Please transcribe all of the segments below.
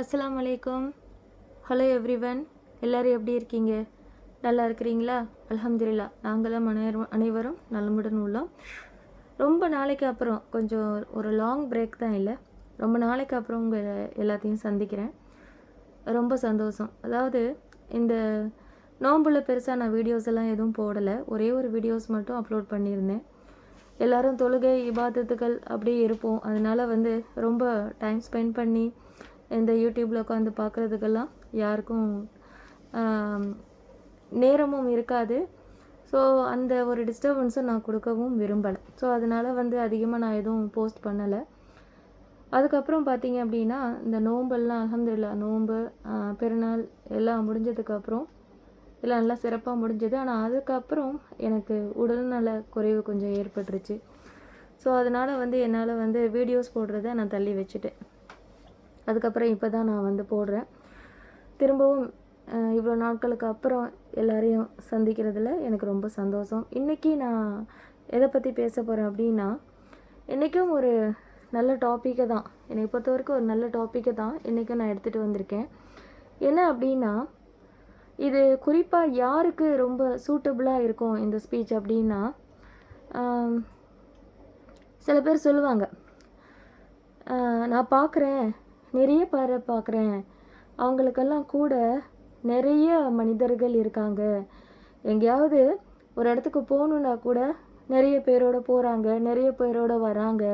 அஸ்லாம் வலைக்கம் hello everyone எல்லோரும் எப்படி இருக்கீங்க? நல்லா இருக்கிறீங்களா? அலமதுல்லா நாங்களும் அனைவரும் அனைவரும் நலமுடன் உள்ளோம். ரொம்ப நாளைக்கு அப்புறம் கொஞ்சம் ஒரு லாங் பிரேக் தான் இல்லை. ரொம்ப நாளைக்கு அப்புறம் உங்கள் எல்லாத்தையும் சந்திக்கிறேன். ரொம்ப சந்தோஷம். அதாவது இந்த நோம்புல பெருசாக நான் வீடியோஸ் எல்லாம் எதுவும் போடலை. ஒரே ஒரு வீடியோஸ் மட்டும் அப்லோட் பண்ணியிருந்தேன். எல்லோரும் தொழுகை இபாதத்துகள் அப்படியே இருப்போம். அதனால் வந்து ரொம்ப டைம் ஸ்பெண்ட் பண்ணி இந்த யூடியூப்பில் உட்காந்து பார்க்குறதுக்கெல்லாம் யாருக்கும் நேரமும் இருக்காது. ஸோ அந்த ஒரு டிஸ்டர்பன்ஸும் நான் கொடுக்கவும் விரும்பலை. ஸோ அதனால் வந்து அதிகமாக நான் எதுவும் போஸ்ட் பண்ணலை. அதுக்கப்புறம் பார்த்தீங்க அப்படின்னா இந்த நோம்பெல்லாம் அல்ஹம்துலில்லா நோம்பு பெருநாள் எல்லாம் முடிஞ்சதுக்கப்புறம் எல்லாம் நல்லா சிறப்பாக முடிஞ்சது. ஆனால் அதுக்கப்புறம் எனக்கு உடல்நல குறைவு கொஞ்சம் ஏற்பட்டுருச்சு. ஸோ அதனால் வந்து என்னால் வந்து வீடியோஸ் போடுறத நான் தள்ளி வச்சுட்டேன். அதுக்கப்புறம் இப்போ தான் நான் வந்து போடுறேன். திரும்பவும் இவ்வளோ நாட்களுக்கு அப்புறம் எல்லாரையும் சந்திக்கிறதுல எனக்கு ரொம்ப சந்தோஷம். இன்றைக்கி நான் எதை பற்றி பேச போகிறேன் அப்படின்னா இன்றைக்கும் ஒரு நல்ல டாப்பிக்கை தான். என்னை பொறுத்த வரைக்கும் ஒரு நல்ல டாப்பிக்கை தான் இன்றைக்கும் நான் எடுத்துகிட்டு வந்திருக்கேன். என்ன அப்படின்னா இது குறிப்பாக யாருக்கு ரொம்ப சூட்டபுளாக இருக்கும் இந்த ஸ்பீச் அப்படின்னா சில பேர் சொல்லுவாங்க. நான் பார்க்குறேன் நிறைய பேரை பார்க்குறேன். அவங்களுக்கெல்லாம் கூட நிறைய மனிதர்கள் இருக்காங்க. எங்கேயாவது ஒரு இடத்துக்கு போகணுன்னா கூட நிறைய பேரோட போகிறாங்க நிறைய பேரோட வராங்க.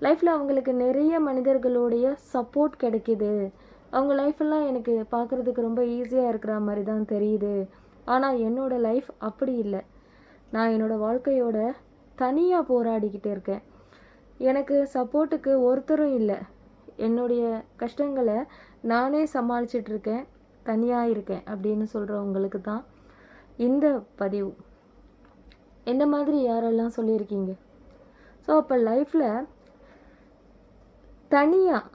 லைஃப்பில் அவங்களுக்கு நிறைய மனிதர்களுடைய சப்போர்ட் கிடைக்கிது. அவங்க லைஃப்பெல்லாம் எனக்கு பார்க்குறதுக்கு ரொம்ப ஈஸியாக இருக்கிற மாதிரி தான் தெரியுது. ஆனால் என்னோடய லைஃப் அப்படி இல்லை. நான் என்னோடய வாழ்க்கையோட தனியாக போராடிக்கிட்டு இருக்கேன். எனக்கு சப்போர்ட்டுக்கு ஒருத்தரும் இல்லை. என்னுடைய கஷ்டங்களை நானே சமாளிச்சிட்ருக்கேன் தனியாக இருக்கேன் அப்படின்னு சொல்கிறவங்களுக்கு தான் இந்த பதிவு. என்ன மாதிரி யாரெல்லாம் சொல்லியிருக்கீங்க? ஸோ அப்போ லைஃப்பில் தனியாக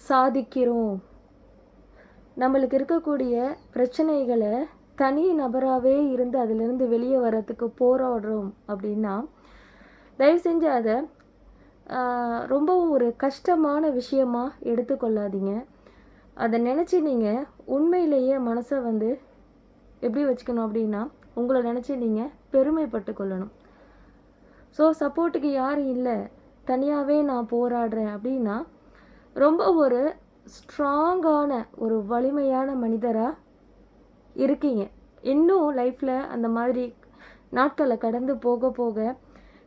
சாதிக்கிறோம். நம்மளுக்கு இருக்கக்கூடிய பிரச்சனைகளை தனி நபராகவே இருந்து அதிலிருந்து வெளியே வர்றதுக்கு போராடுறோம் அப்படின்னா தயவு செஞ்சு அதை ரொம்பவும் ஒரு கஷ்டமான விஷயமாக எடுத்துக்கொள்ளாதீங்க. அதை நினச்சி நீங்கள் உண்மையிலேயே மனசை வந்து எப்படி வச்சுக்கணும் அப்படின்னா உங்களை நினச்சி நீங்கள் பெருமைப்பட்டு கொள்ளணும். ஸோ சப்போர்ட்டுக்கு யாரும் இல்லை? தனியாகவே நான் போராடுறேன் அப்படின்னா ரொம்ப ஒரு ஸ்ட்ராங்கான ஒரு வலிமையான மனிதராக இருக்கீங்க. இன்னும் லைஃப்பில் அந்த மாதிரி நாட்களை கடந்து போக போக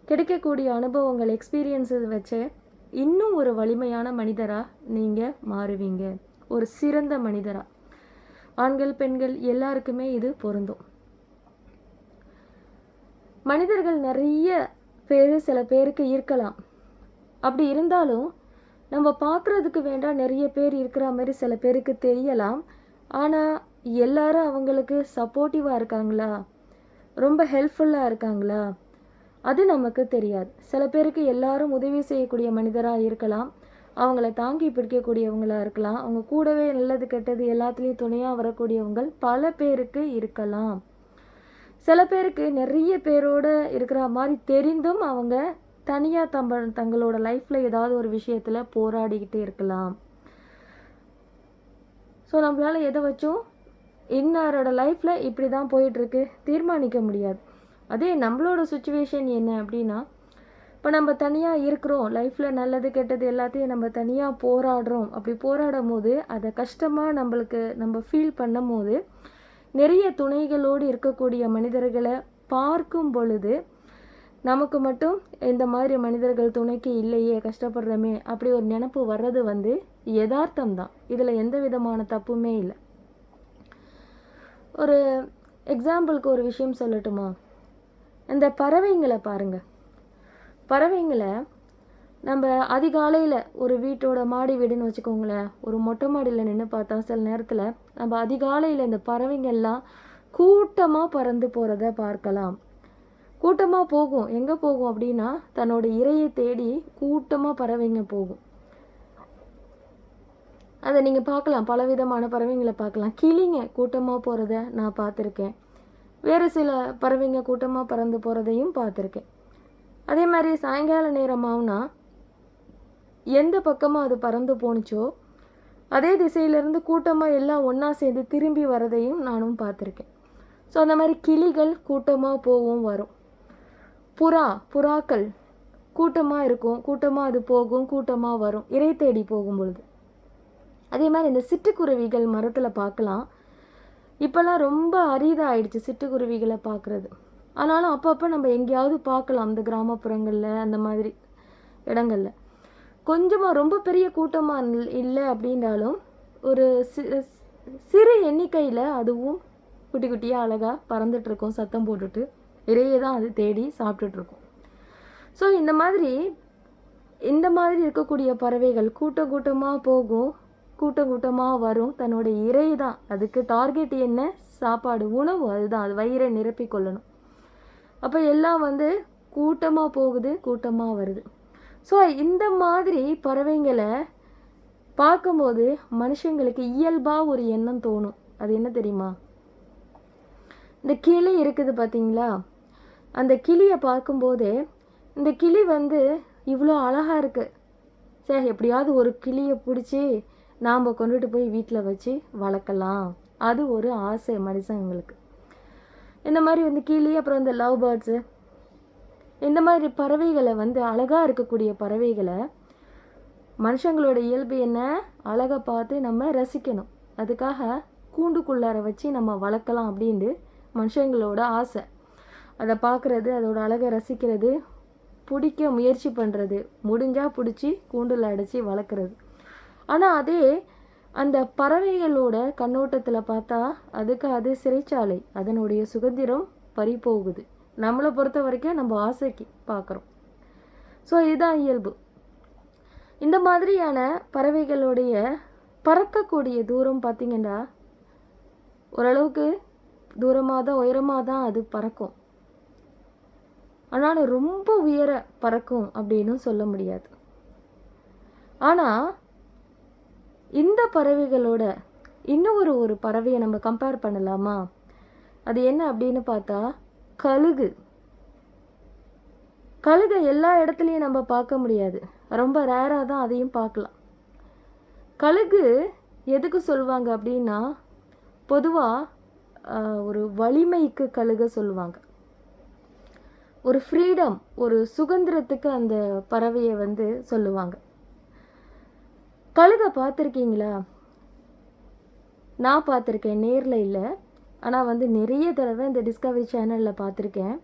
கிடைக்கக்கூடிய அனுபவங்கள் எக்ஸ்பீரியன்ஸஸ் வச்சு இன்னும் ஒரு வலிமையான மனிதராக நீங்கள் மாறுவீங்க. ஒரு சிறந்த மனிதராக ஆண்கள் பெண்கள் எல்லாருக்குமே இது பொருந்தும். மனிதர்கள் நிறைய பேர் சில பேருக்கு இருக்கலாம். அப்படி இருந்தாலும் நம்ம பார்க்குறதுக்கு வேண்டாம் நிறைய பேர் இருக்கிற மாதிரி சில பேருக்கு தெரியலாம். ஆனால் எல்லாரும் அவங்களுக்கு சப்போர்ட்டிவாக இருக்காங்களா? ரொம்ப ஹெல்ப்ஃபுல்லாக இருக்காங்களா? அது நமக்கு தெரியாது. சில பேருக்கு எல்லாரும் உதவி செய்யக்கூடிய மனிதராக இருக்கலாம். அவங்கள தாங்கி பிடிக்கக்கூடியவங்களாக இருக்கலாம். அவங்க கூடவே நல்லது கெட்டது எல்லாத்துலேயும் துணையாக வரக்கூடியவங்க பல பேருக்கு இருக்கலாம். சில பேருக்கு நிறைய பேரோட இருக்கிற மாதிரி தெரிந்தும் அவங்க தனியாக தம்ப தங்களோட லைஃப்பில் ஏதாவது ஒரு விஷயத்தில் போராடிக்கிட்டே இருக்கலாம். ஸோ நம்மளால் எதை வச்சும் இன்னாரோட லைஃப்பில் இப்படி தான் போயிட்டுருக்கு தீர்மானிக்க முடியாது. அதே நம்மளோட சுச்சுவேஷன் என்ன அப்படின்னா இப்போ நம்ம தனியாக இருக்கிறோம் லைஃப்பில் நல்லது கெட்டது எல்லாத்தையும் நம்ம தனியாக போராடுறோம். அப்படி போராடும் போது அதை கஷ்டமாக நம்மளுக்கு நம்ம ஃபீல் பண்ணும் போது நிறைய துணைகளோடு இருக்கக்கூடிய மனிதர்களை பார்க்கும் பொழுது நமக்கு மட்டும் இந்த மாதிரி மனிதர்கள் துணைக்கு இல்லையே கஷ்டப்படுறோமே அப்படி ஒரு நினப்பு வர்றது வந்து யதார்த்தம் தான். இதில் எந்த விதமான தப்புமே இல்லை. ஒரு எக்ஸாம்பிளுக்கு ஒரு விஷயம் சொல்லட்டுமா? இந்த பறவைங்களை பாருங்கள் பறவைங்களை நம்ம அதிகாலையில் ஒரு வீட்டோட மாடி வீடுன்னு வச்சுக்கோங்களேன் ஒரு மொட்டை மாடியில் நின்று பார்த்தா சில நேரத்தில் நம்ம அதிகாலையில் இந்த பறவைங்கள்லாம் கூட்டமாக பறந்து போகிறத பார்க்கலாம். கூட்டமாக போகும். எங்கே போகும் அப்படின்னா தன்னோட இறையை தேடி கூட்டமாக பறவைங்க போகும். அதை நீங்கள் பார்க்கலாம். பலவிதமான பறவைங்களை பார்க்கலாம். கிளிங்க கூட்டமாக போகிறத நான் பார்த்துருக்கேன். வேறு சில பறவைங்க கூட்டமாக பறந்து போகிறதையும் பார்த்துருக்கேன். அதே மாதிரி சாயங்கால நேரமாகனா எந்த பக்கமாக அது பறந்து போணுச்சோ அதே திசையிலேருந்து கூட்டமாக எல்லாம் ஒன்றா சேர்ந்து திரும்பி வரதையும் நானும் பார்த்துருக்கேன். ஸோ அந்த மாதிரி கிளிகள் கூட்டமாக போகும் வரும். புறா புறாக்கள் கூட்டமாக இருக்கும் கூட்டமாக அது போகும் கூட்டமாக வரும் இறை தேடி போகும் பொழுது. அதே மாதிரி இந்த சிட்டுக்குருவிகள் மரத்தில் பார்க்கலாம். இப்போல்லாம் ரொம்ப அரிதாகிடுச்சு சிட்டுக்குருவிகளை பார்க்குறது. ஆனாலும் அப்பப்போ நம்ம எங்கேயாவது பார்க்கலாம் அந்த கிராமப்புறங்களில் அந்த மாதிரி இடங்களில். கொஞ்சமாக ரொம்ப பெரிய கூட்டமாக இல்லை அப்படின்றாலும் ஒரு சிறு எண்ணிக்கையில் அதுவும் குட்டி குட்டியாக அழகாக பறந்துட்டுருக்கும் சத்தம் போட்டுட்டு இறையே தான் அது தேடி சாப்பிட்டுட்ருக்கும் ஸோ இந்த மாதிரி இந்த மாதிரி இருக்கக்கூடிய பறவைகள் கூட்டம் கூட்டமாக போகும். கூட்டம் கூட்டமாக வரும். தன்னோட இறை தான். அதுக்கு டார்கெட் என்ன? சாப்பாடு உணவு. அதுதான். அது வயிறை நிரப்பி கொள்ளணும். அப்போ எல்லாம் வந்து கூட்டமாக போகுது கூட்டமாக வருது. ஸோ இந்த மாதிரி பறவைங்களை பார்க்கும்போது மனுஷங்களுக்கு இயல்பாக ஒரு எண்ணம் தோணும். அது என்ன தெரியுமா? இந்த கிளி இருக்குது பார்த்தீங்களா அந்த கிளியை பார்க்கும்போது இந்த கிளி வந்து இவ்வளோ அழகாக இருக்குது சரி எப்படியாவது ஒரு கிளியை பிடிச்சி நாம் கொண்டுட்டு போய் வீட்டில் வச்சு வளர்க்கலாம். அது ஒரு ஆசை மனுஷங்களுக்கு இந்த மாதிரி வந்து கீழே அப்புறம் இந்த லவ் பேர்ட்ஸு இந்த மாதிரி பறவைகளை வந்து அழகாக இருக்கக்கூடிய பறவைகளை மனுஷங்களோட இயல்பு என்ன? அழகை பார்த்து நம்ம ரசிக்கணும். அதுக்காக கூண்டுக்குள்ளார வச்சு நம்ம வளர்க்கலாம் அப்படின்ட்டு மனுஷங்களோட ஆசை. அதை பார்க்குறது அதோட அழகை ரசிக்கிறது பிடிக்க முயற்சி பண்ணுறது முடிஞ்சால் பிடிச்சி கூண்டில் அடைச்சி வளர்க்குறது. ஆனால் அதே அந்த பறவைகளோட கண்ணோட்டத்தில் பார்த்தா அதுக்கு அது சிறைச்சாலை. அதனுடைய சுதந்திரம் பறிபோகுது. நம்மளை பொறுத்த வரைக்கும் நம்ம ஆசைக்கு பார்க்குறோம் ஸோ இதுதான் இயல்பு. இந்த மாதிரியான பறவைகளுடைய பறக்கக்கூடிய தூரம் பார்த்திங்கன்னா ஓரளவுக்கு தூரமாக தான் உயரமாக தான் அது பறக்கும். ஆனாலும் ரொம்ப உயர பறக்கும் அப்படின்னு சொல்ல முடியாது. ஆனால் இந்த பறவைகளோட இன்னும் ஒரு ஒரு பறவையை நம்ம கம்பேர் பண்ணலாமா? அது என்ன அப்படின்னு பார்த்தா கழுகு. கழுகை எல்லா இடத்துலையும் நம்ம பார்க்க முடியாது. ரொம்ப ரேராக தான் அதையும் பார்க்கலாம். கழுகு எதுக்கு சொல்லுவாங்க அப்படின்னா பொதுவாக ஒரு வலிமைக்கு கழுக சொல்லுவாங்க. ஒரு ஃப்ரீடம் ஒரு சுதந்திரத்துக்கு அந்த பறவையை வந்து சொல்லுவாங்க. கழுகை பார்த்துருக்கீங்களா? நான் பார்த்துருக்கேன் நேரில் இல்லை. ஆனால் வந்து நிறைய தடவை இந்த டிஸ்கவரி சேனலில் பார்த்துருக்கேன்.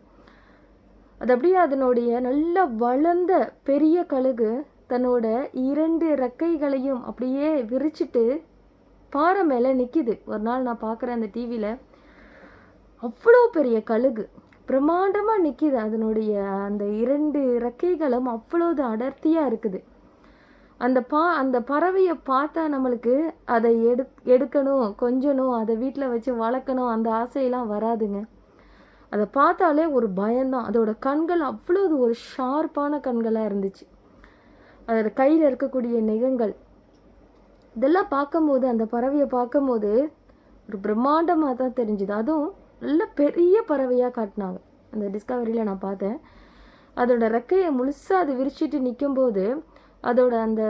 அது அப்படியே அதனுடைய நல்ல வளர்ந்த பெரிய கழுகு தன்னோட இரண்டு ரெக்கைகளையும் அப்படியே விரிச்சிட்டு பாறை மேலே நிற்கிது ஒரு நாள் நான் பார்க்குறேன் அந்த டிவியில் அவ்வளோ பெரிய கழுகு. பிரம்மாண்டமாக நிற்கிது அதனுடைய அந்த இரண்டு ரெக்கைகளும் அவ்வளோது அடர்த்தியாக இருக்குது. அந்த பா அந்த பறவையை பார்த்தா நம்மளுக்கு அதை எடு எடுக்கணும் கொஞ்சணும் அதை வீட்டில் வச்சு வளர்க்கணும் அந்த ஆசையெல்லாம் வராதுங்க. அதை பார்த்தாலே ஒரு பயம்தான். அதோட கண்கள் அவ்வளோது ஒரு ஷார்ப்பான கண்களாக இருந்துச்சு. அதோட கையில் இருக்கக்கூடிய நிகங்கள். இதெல்லாம் பார்க்கும்போது அந்த பறவையை பார்க்கும்போது ஒரு பிரம்மாண்டமாக தான் தெரிஞ்சுது. அதுவும் நல்ல பெரிய பறவையாக காட்டினாங்க. அந்த டிஸ்கவரியில் நான் பார்த்தேன். அதோட ரெக்கையை முழுசாக அது விரிச்சிட்டு நிற்கும்போது அதோட அந்த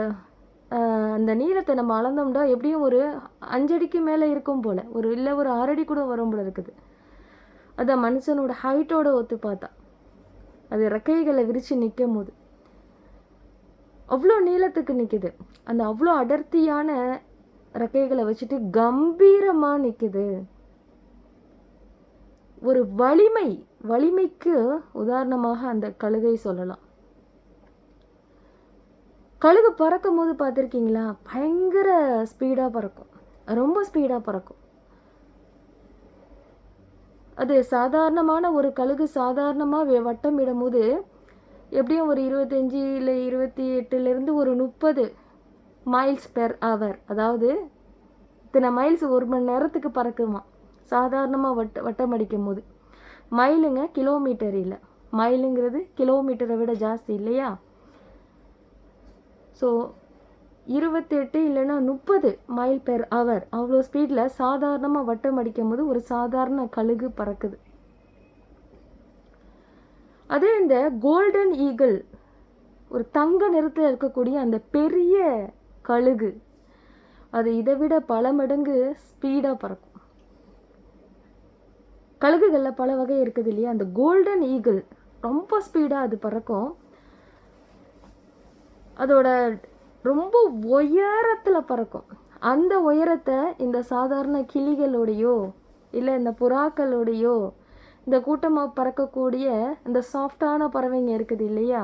அந்த நீளத்தை நம்ம அளந்தோம்னா எப்படியும் ஒரு அஞ்சடிக்கு மேலே இருக்கும் போல். ஒரு இல்லை ஒரு ஆறடி கூட வரும் போல இருக்குது. அதான் மனுஷனோட ஹைட்டோட ஒத்து பார்த்தா. அது ரெக்கைகளை விரித்து நிற்கும் போது அவ்வளோ நீளத்துக்கு நிற்குது அந்த அவ்வளோ அடர்த்தியான ரெக்கைகளை வச்சுட்டு கம்பீரமாக நிற்குது ஒரு வலிமை வலிமைக்கு உதாரணமாக அந்த கழுகை சொல்லலாம். கழுகு பறக்கும் போது பார்த்துருக்கீங்களா? பயங்கர ஸ்பீடாக பறக்கும். ரொம்ப ஸ்பீடாக பறக்கும். அது சாதாரணமான ஒரு கழுகு சாதாரணமாக வட்டம் இடும்போது எப்படியும் ஒரு இருபத்தஞ்சி இல்லை இருபத்தி எட்டுலேருந்து ஒரு முப்பது மைல்ஸ் பெர் ஹவர் அதாவது இத்தனை மைல்ஸ் ஒரு மணி நேரத்துக்கு பறக்குமா? சாதாரணமாக வட்ட வட்டம் அடிக்கும் போது மைலுங்க கிலோமீட்டர் இல்லை மைலுங்கிறது கிலோமீட்டரை விட ஜாஸ்தி இல்லையா? ஸோ இருபத்தெட்டு இல்லைன்னா முப்பது மைல் பெர் ஹவர் அவ்வளோ ஸ்பீடில் சாதாரணமாக வட்டம் அடிக்கும் போது ஒரு சாதாரண கழுகு பறக்குது. அதே இந்த கோல்டன் ஈகிள் ஒரு தங்க நிறத்தில் இருக்கக்கூடிய அந்த பெரிய கழுகு அது இதை விட பல மடங்கு ஸ்பீடாக பறக்கும். கழுகுகளில் பல வகை இருக்குது இல்லையா? அந்த கோல்டன் ஈகிள் ரொம்ப ஸ்பீடாக அது பறக்கும். அதோட ரொம்ப உயரத்தில் பறக்கும். அந்த உயரத்தை இந்த சாதாரண கிளிகளோடையோ இல்லை இந்த புறாக்களோடையோ இந்த கூட்டமாக பறக்கக்கூடிய இந்த சாஃப்டான பறவைங்க இருக்குது இல்லையா?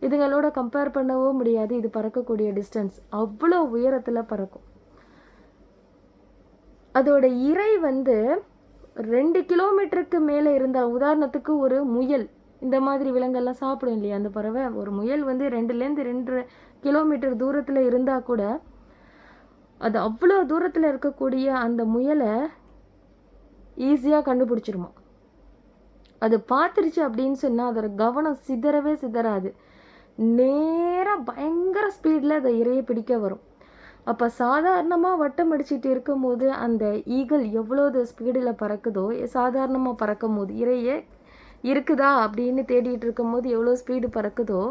இதுங்களோட கம்பேர் பண்ணவோ முடியாது. இது பறக்கக்கூடிய டிஸ்டன்ஸ் அவ்வளோ உயரத்தில் பறக்கும். அதோட இறை வந்து ரெண்டு கிலோமீட்டருக்கு மேலே இருந்தால் உதாரணத்துக்கு ஒரு முயல் இந்த மாதிரி விலங்கெல்லாம் சாப்பிடும் இல்லையா? அந்த பறவை. ஒரு முயல் வந்து ரெண்டுலேருந்து ரெண்டு கிலோமீட்டர் தூரத்தில் இருந்தால் கூட அது அவ்வளோ தூரத்தில் இருக்கக்கூடிய அந்த முயலை ஈஸியாக கண்டுபிடிச்சிருமா. அது பார்த்துருச்சு அப்படின்னு சொன்னால் அதோட கவனம் சிதறவே சிதறாது. நேராக பயங்கர ஸ்பீடில் அதை இறைய பிடிக்க வரும். அப்போ சாதாரணமாக வட்டம் அடிச்சுட்டு இருக்கும்போது அந்த ஈகிள் எவ்வளோது ஸ்பீடில் பறக்குதோ சாதாரணமாக பறக்கும் போது இறையை இருக்குதா அப்படின்னு தேடிட்டு இருக்கும்போது எவ்வளோ ஸ்பீடு பறக்குதோ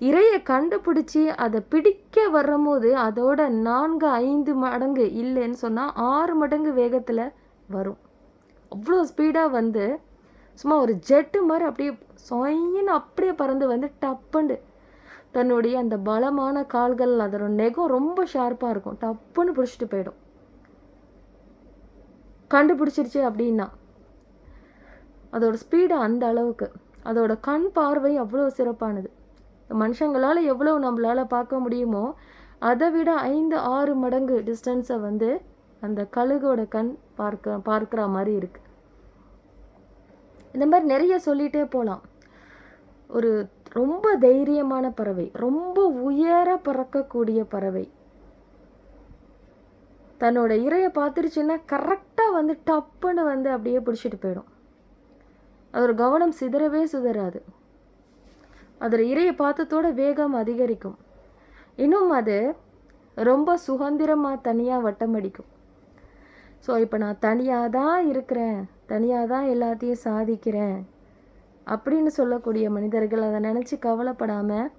இறையை கண்டுபிடிச்சி அதை பிடிக்க வரும்போது அதோட நான்கு ஐந்து மடங்கு இல்லைன்னு சொன்னால் ஆறு மடங்கு வேகத்தில் வரும். அவ்வளோ ஸ்பீடாக வந்து சும்மா ஒரு ஜெட்டு மாதிரி அப்படியே சொயின்னு அப்படியே பறந்து வந்து டப்புண்டு தன்னுடைய அந்த பலமான கால்கள் அதோட நெகம் ரொம்ப ஷார்ப்பாக இருக்கும். டப்புன்னு பிடிச்சிட்டு போயிடும். கண்டுபிடிச்சிருச்சு அப்படின்னா அதோட ஸ்பீடு அந்த அளவுக்கு. அதோட கண் பார்வை அவ்வளோ சிறப்பானது. மனுஷங்களால் எவ்வளோ நம்மளால் பார்க்க முடியுமோ அதை விட ஐந்து ஆறு மடங்கு டிஸ்டன்ஸை வந்து அந்த கழுகோட கண் பார்க்க பார்க்குற மாதிரி இருக்குது இந்த மாதிரி நிறைய சொல்லிகிட்டே போகலாம் ஒரு ரொம்ப தைரியமான பறவை ரொம்ப உயர பறக்கக்கூடிய பறவை. தன்னோட இறையை பார்த்துருச்சுன்னா கரெக்டாக வந்து டப்புன்னு வந்து அப்படியே பிடிச்சிட்டு போயிடும். அதோட கவனம் சிதறவே சிதறாது. அதோட இறையை பார்த்ததோட வேகம் அதிகரிக்கும். இன்னும் அது ரொம்ப சுதந்திரமாக தனியாக வட்டம் அடிக்கும். ஸோ இப்போ நான் தனியாக தான் இருக்கிறேன். தனியாக தான் எல்லாத்தையும் சாதிக்கிறேன். அப்படின்னு சொல்லக்கூடிய மனிதர்கள் அதை நினச்சி கவலைப்படாமல்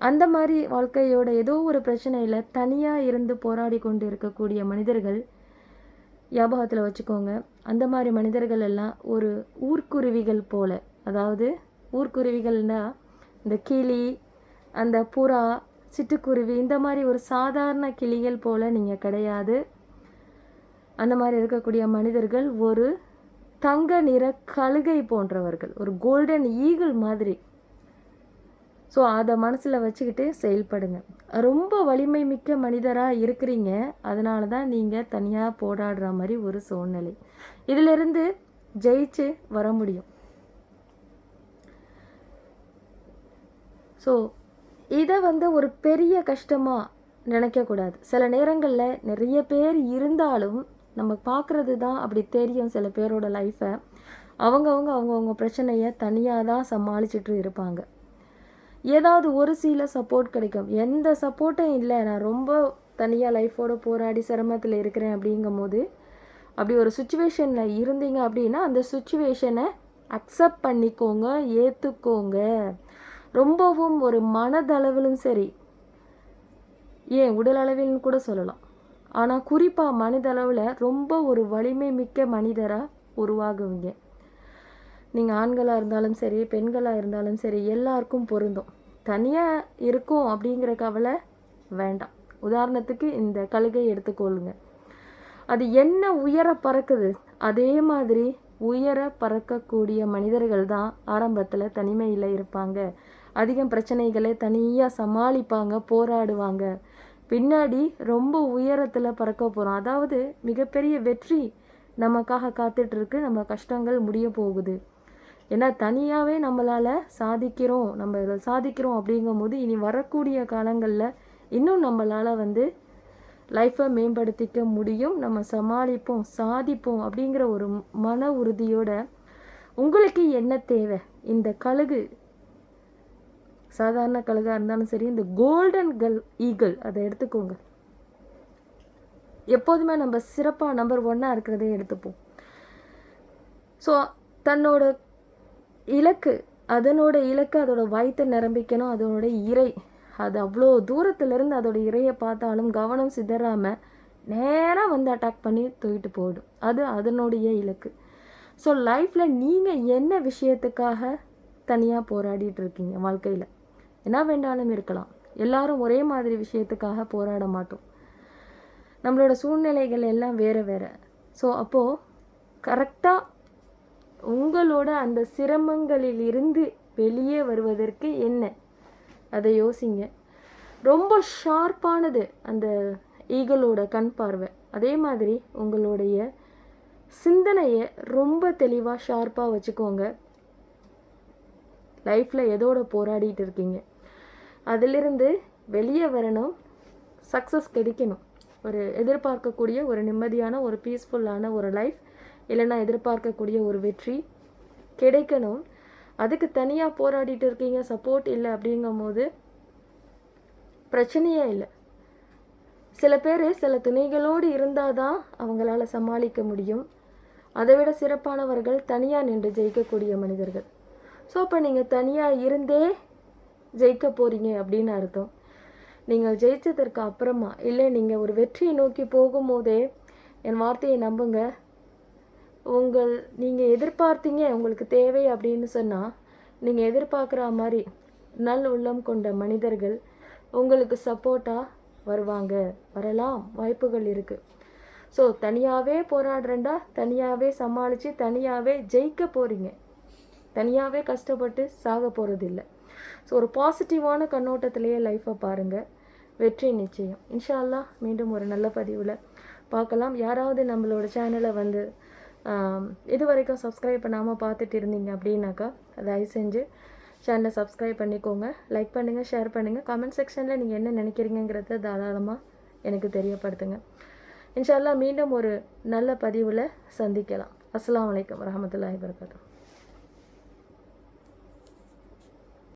அந்த மாதிரி வாழ்க்கையோட ஏதோ ஒரு பிரச்சனையில் தனியாக இருந்து போராடி கொண்டு இருக்கக்கூடிய மனிதர்கள் ஞாபகத்தில் வச்சுக்கோங்க. அந்த மாதிரி மனிதர்கள் எல்லாம் ஒரு ஊர்க்குருவிகள் போல. அதாவது ஊர்க்குருவிகள்னால் இந்த கிளி அந்த புறா சிட்டுக்குருவி இந்த மாதிரி ஒரு சாதாரண கிளிகள் போல் நீங்கள் கிடையாது. அந்த மாதிரி இருக்கக்கூடிய மனிதர்கள் ஒரு தங்க நிற கழுகை போன்றவர்கள். ஒரு கோல்டன் ஈகிள் மாதிரி. ஸோ அதை மனசில் வச்சுக்கிட்டு செயல்படுங்க. ரொம்ப வலிமை மிக்க மனிதராக இருக்கிறீங்க. அதனால தான் நீங்கள் தனியாக போராடுற மாதிரி ஒரு சூழ்நிலை. இதிலிருந்து ஜெயிச்சு வர முடியும். ஸோ இதை வந்து ஒரு பெரிய கஷ்டமாக நினைக்கக்கூடாது சில நேரங்களில் நிறைய பேர் இருந்தாலும் நம்ம பார்க்குறது தான் அப்படி தெரியும் சில பேரோட லைஃப்பை அவங்கவுங்க அவங்கவுங்க பிரச்சனையை தனியாக தான் சமாளிச்சுட்டு இருப்பாங்க. ஏதாவது ஒரு சில சப்போர்ட் கிடைக்கும். எந்த சப்போர்ட்டும் இல்லை. நான் ரொம்ப தனியாக லைஃபோடு போராடி சிரமத்தில் இருக்கிறேன் அப்படிங்கும் போது அப்படி ஒரு சுச்சுவேஷனில் இருந்தீங்க அப்படின்னா அந்த சுச்சுவேஷனை அக்செப்ட் பண்ணிக்கோங்க ஏற்றுக்கோங்க ரொம்பவும் ஒரு மனதளவிலும் சரி ஏன் உடலளவில்னு கூட சொல்லலாம். ஆனால் குறிப்பாக மனிதளவில் ரொம்ப ஒரு வலிமை மிக்க மனிதராக உருவாகுவீங்க. நீங்கள் ஆண்களாக இருந்தாலும் சரி பெண்களாக இருந்தாலும் சரி எல்லாருக்கும் பொருந்தும். தனியாக இருக்கும் அப்படிங்கிற கவலை வேண்டாம். உதாரணத்துக்கு இந்த கழுகை எடுத்துக்கொள்ளுங்க அது என்ன உயர பறக்குது? அதே மாதிரி உயர பறக்கக்கூடிய மனிதர்கள் தான் ஆரம்பத்தில் தனிமையில் இருப்பாங்க. அதிகம் பிரச்சனைகளை தனியாக சமாளிப்பாங்க போராடுவாங்க. பின்னாடி ரொம்ப உயரத்தில் பறக்க போகிறோம் அதாவது மிகப்பெரிய வெற்றி நமக்காக காத்துட்ருக்கு நம்ம கஷ்டங்கள் முடிய போகுது. ஏன்னா தனியாகவே நம்மளால் சாதிக்கிறோம். நம்ம இதில் சாதிக்கிறோம் அப்படிங்கும் போது இனி வரக்கூடிய காலங்களில் இன்னும் நம்மளால் வந்து லைஃப்பை மேம்படுத்திக்க முடியும். நம்ம சமாளிப்போம் சாதிப்போம் அப்படிங்கிற ஒரு மன உறுதியோட உங்களுக்கு என்ன தேவை? இந்த கழுகு. சாதாரண கழுகாக இருந்தாலும் சரி இந்த கோல்டன் கல் ஈகிள் அதை எடுத்துக்கோங்க. எப்போதுமே நம்ம சிறப்பாக நம்பர் ஒன்னாக இருக்கிறதே எடுத்துப்போம். ஸோ தன்னோட இலக்கு அதனோட இலக்கு அதோட வயிற்றை நிரம்பிக்கணும் அதனோட இறை. அது அவ்வளோ தூரத்துலேருந்து அதோட இரையை பார்த்தாலும் கவனம் சிதறாமல் நேராக வந்து அட்டாக் பண்ணி தூக்கிட்டு போயிடும். அது அதனுடைய இலக்கு. ஸோ லைஃப்பில் நீங்கள் என்ன விஷயத்துக்காக தனியாக போராடிட்டு இருக்கீங்க வாழ்க்கையில்? என்ன வேண்டாலும் இருக்கலாம். எல்லாரும் ஒரே மாதிரி விஷயத்துக்காக போராட மாட்டோம். நம்மளோட சூழ்நிலைகள் எல்லாம் வேறு வேறு. ஸோ அப்போது கரெக்டாக உங்களோட அந்த சிரமங்களில் இருந்து வெளியே வருவதற்கு என்ன? அதை யோசிங்க. ரொம்ப ஷார்ப்பானது அந்த ஈகளோட கண் பார்வை. அதே மாதிரி உங்களுடைய சிந்தனையை ரொம்ப தெளிவாக ஷார்ப்பாக வச்சுக்கோங்க. லைஃப்பில் எதோட போராடிட்டு இருக்கீங்க? அதிலிருந்து வெளியே வரணும் சக்ஸஸ் கிடைக்கணும். ஒரு எதிர்பார்க்கக்கூடிய ஒரு நிம்மதியான ஒரு பீஸ்ஃபுல்லான ஒரு லைஃப் இல்லைன்னா எதிர்பார்க்கக்கூடிய ஒரு வெற்றி. கிடைக்கணும். அதுக்கு தனியாக போராடிட்டு இருக்கீங்க சப்போர்ட் இல்லை அப்படிங்கும்போது பிரச்சனையே இல்லை. சில பேர் சில துணைகளோடு இருந்தால் தான் அவங்களால சமாளிக்க முடியும். அதை விட சிறப்பானவர்கள் தனியாக நின்று ஜெயிக்கக்கூடிய மனிதர்கள். ஸோ அப்போ நீங்கள் தனியாக இருந்தே ஜெயிக்க போகிறீங்க அப்படின்னு அர்த்தம். நீங்கள் ஜெயிச்சதற்கு அப்புறமா இல்லை நீங்கள் ஒரு வெற்றியை நோக்கி போகும்போதே என் வார்த்தையை நம்புங்க. உங்கள் நீங்கள் எதிர்பார்த்தீங்க உங்களுக்கு தேவை அப்படின்னு சொன்னால் நீங்கள் எதிர்பார்க்குற மாதிரி நல் உள்ளம் கொண்ட மனிதர்கள் உங்களுக்கு சப்போர்ட்டாக வருவாங்க. வரலாம் வாய்ப்புகள் இருக்குது ஸோ தனியாகவே போராடுறேன்டா தனியாகவே சமாளித்து தனியாகவே ஜெயிக்க போகிறீங்க தனியாகவே கஷ்டப்பட்டு சாக போகிறது இல்லை ஸோ ஒரு பாசிட்டிவான கண்ணோட்டத்திலேயே லைஃப்பை பாருங்கள் வெற்றி நிச்சயம். இன்ஷா அல்லாஹ் மீண்டும் ஒரு நல்ல பதிவில் பார்க்கலாம். யாராவது நம்மளோட சேனலை வந்து இது வரைக்கும் சப்ஸ்கிரைப் பண்ணாமல் பார்த்துட்டு இருந்தீங்க அப்படின்னாக்கா தயவு செஞ்சு சேனலை சப்ஸ்கிரைப் பண்ணிக்கோங்க. லைக் பண்ணுங்கள் ஷேர் பண்ணுங்கள் கமெண்ட் செக்ஷனில் நீங்கள் என்ன நினைக்கிறீங்கிறத தாராளமாக எனக்கு தெரியப்படுத்துங்க. இன்ஷா மீண்டும் ஒரு நல்ல பதிவில் சந்திக்கலாம். அஸ்லாம் வலைக்கம் வரமத்துல்லாஹி வபரகாத்துஹு.